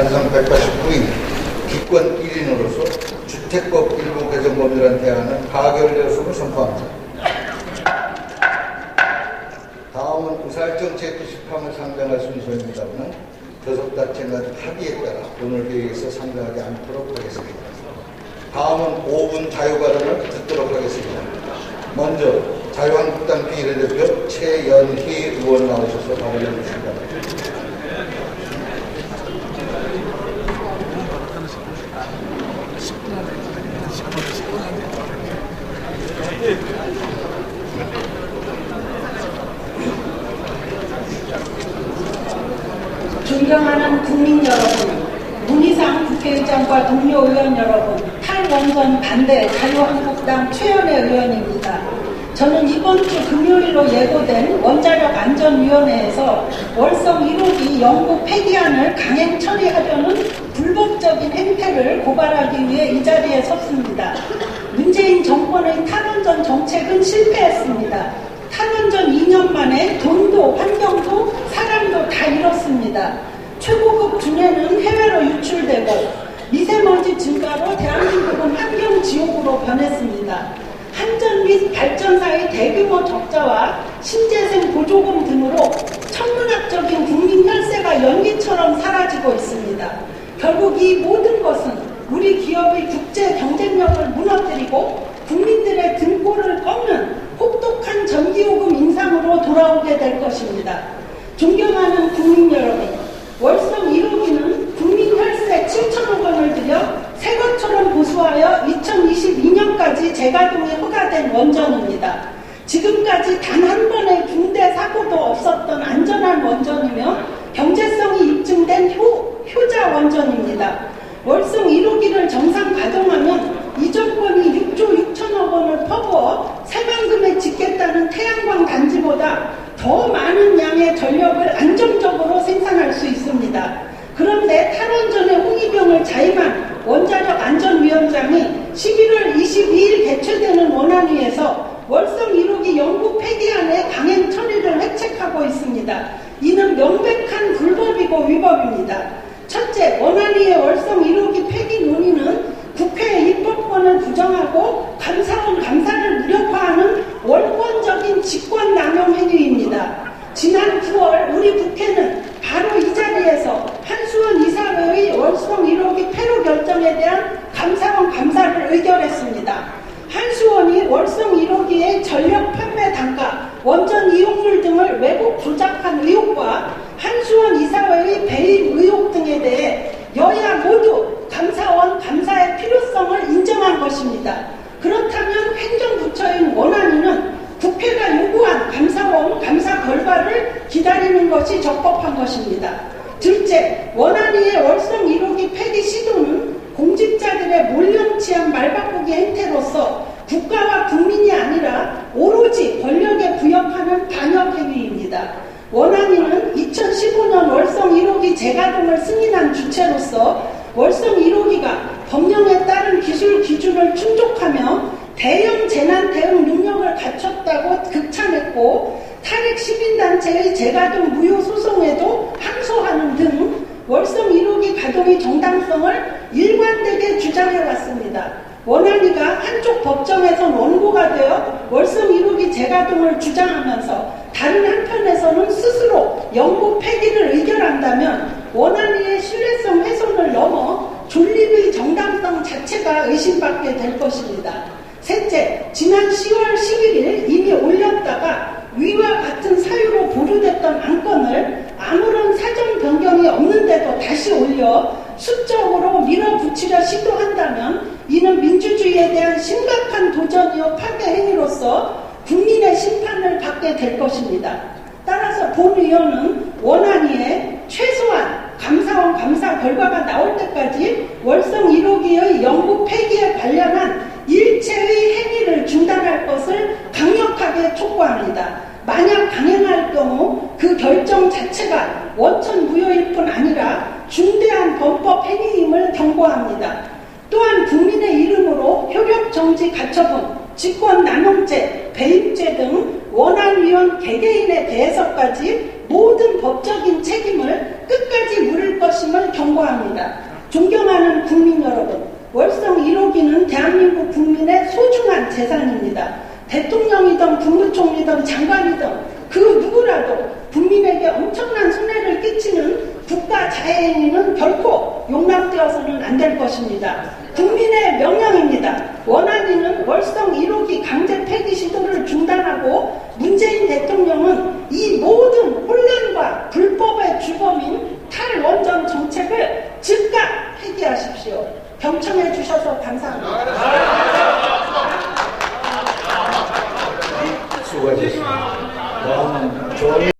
찬성 189인 기권 1인으로서 주택법 일부 개정 법률안 대안은 가결되었음을 선포합니다. 다음은 의사일정체 게시판을 상정할 순서입니다만 교섭단체 간 합의에 따라 오늘 회의에서 상정하지 않도록 하겠습니다. 다음은 5분 자유발언을 듣도록 하겠습니다. 먼저 자유한국당 비례대표 최연희 의원 나오셔서 발언해 주십니다. 존경하는 국민 여러분, 문희상 국회의장과 동료 의원 여러분, 탈원전 반대 자유한국당 최연혜 의원입니다. 저는 이번 주 금요일로 예고된 원자력 안전위원회에서 월성 1호기 영구 폐기안을 강행 처리하려는 불법적인 행태를 고발하기 위해 이 자리에 섰습니다. 문재인 정권의 탈원전 정책은 실패했습니다. 탈원전 2년 만에 돈도 환경도 사람도 다 잃었습니다. 최고급 준해는 해외로 유출되고 미세먼지 증가로 대한민국은 환경 지옥으로 변했습니다. 한전 및 발전사의 대규모 적자와 신재생 보조금 등으로 천문학적인 국민 혈세가 연기처럼 사라지고 있습니다. 결국 이 모든 것은 우리 기업의 국제 경쟁력을 무너뜨리고 국민들의 등골을 꺾는 혹독한 전기요금 인상으로 돌아오게 될 것입니다. 존경하는 국민 여러분, 월성 1호기는 국민 혈세 7천억 원을 들여 새 것처럼 보수하여 2022년까지 재가동이 허가된 원전입니다. 지금까지 단 한 번의 중대 사고도 없었던 안전한 원전이며 경제성이 입증된 효, 효자 원전입니다. 월성 1호기를 정상 가동하면 이 정권이 6조 6천억 원을 퍼부어 새만금에 짓겠다는 태양광 단지보다 더 많은 양의 전력을 안정적으로 생산할 수 있습니다. 그런데 탈원전의 홍위병을 자임한 원자력 안전 위원장이 11월 22일 개최되는 원안위에서 월성 1호기 영구 폐기안의 강행 처리를 획책하고 있습니다. 이는 명백한 불법이고 위법입니다. 첫째, 원안위의 월성 1호기 폐기 논의는 국회의 입법권을 부정하고 감사원 감사를 무력화하는 원권적인 직권 남용 행위입니다. 지난 9월 우리 국회는 바로 이 자리에서 한수원 이사회의 월성 1호기 폐로 결정에 대한 감사원 감사를 의결했습니다. 한수원이 월성 1호기의 전력 판매 단가, 원전 이용률 등을 왜곡 조작한 의혹과 한수원 이사회의 배임 의혹 등에 대해 여야 모두 감사원 감사의 필요성을 인정한 것입니다. 그렇다면 행정부처인 원안위는 국회가 요구한 감사원 감사 결과를 기다리는 것이 적법한 것입니다. 둘째, 원안위의 월성 1호기 폐기 시도는 공직자들의 몰령치한 말바꾸기 행태로서 국가와 국민이 아니라 오로지 권력에 부역하는 반역 행위입니다. 원안위는 2015년 월성 1호기 재가동을 승인한 주체로서 월성 1호기가 법령에 따른 기술 기준을 충족하며 대형 재난 대응 능력을 갖췄다고 극찬했고 탈핵 시민단체의 재가동 무효 소송에도 1호기 가동의 정당성을 일관되게 주장해 왔습니다. 원안위가 한쪽 법정에선 원고가 되어 월성 1호기 재가동을 주장하면서 다른 한편에서는 스스로 영구 폐기를 의결한다면 원안위의 신뢰성 훼손을 넘어 존립의 정당성 자체가 의심받게 될 것입니다. 셋째, 지난 10월 11일 이미 올렸다가 위와 같은 사유로 보류됐던 안건을 아무런 사정 변경이 없는데도 다시 올려 수적으로 밀어붙이려 시도한다면 이는 민주주의에 대한 심각한 도전이요 파괴 행위로서 국민의 심판을 받게 될 것입니다. 따라서 본위원은 원안위에 최소한 감사원 감사 결과가 나올 때까지 월성 1호기의 영구 폐기에 관련한 일체의 행위를 중단할 것을 강력하게 촉구합니다. 만약 강행할 경우 그 결정 자체가 원천 무효일 뿐 아니라 중대한 범법 행위임을 경고합니다. 또한 국민의 이름으로 효력 정지 가처분, 직권 남용죄, 배임죄 등 원안위원 개개인에 대해서까지 모든 법적인 책임을 끝까지 물을 것임을 경고합니다. 존경하는 국민 여러분, 월성 1호기는 대한민국 국민의 소중한 재산입니다. 대통령이든 국무총리든 장관이든 그 누구라도 국민에게 엄청난 손해를 끼치는 국가 자해행위는 결코 용납되어서는 안 될 것입니다. 국민의 명령입니다. 원안위는 월성 1호기 강제 폐기 시도를 중단하고 문재인 대통령은 이 모든 혼란과 불법의 주범인 탈원전 정책을 즉각 폐기하십시오. 경청해 주셔서 감사합니다.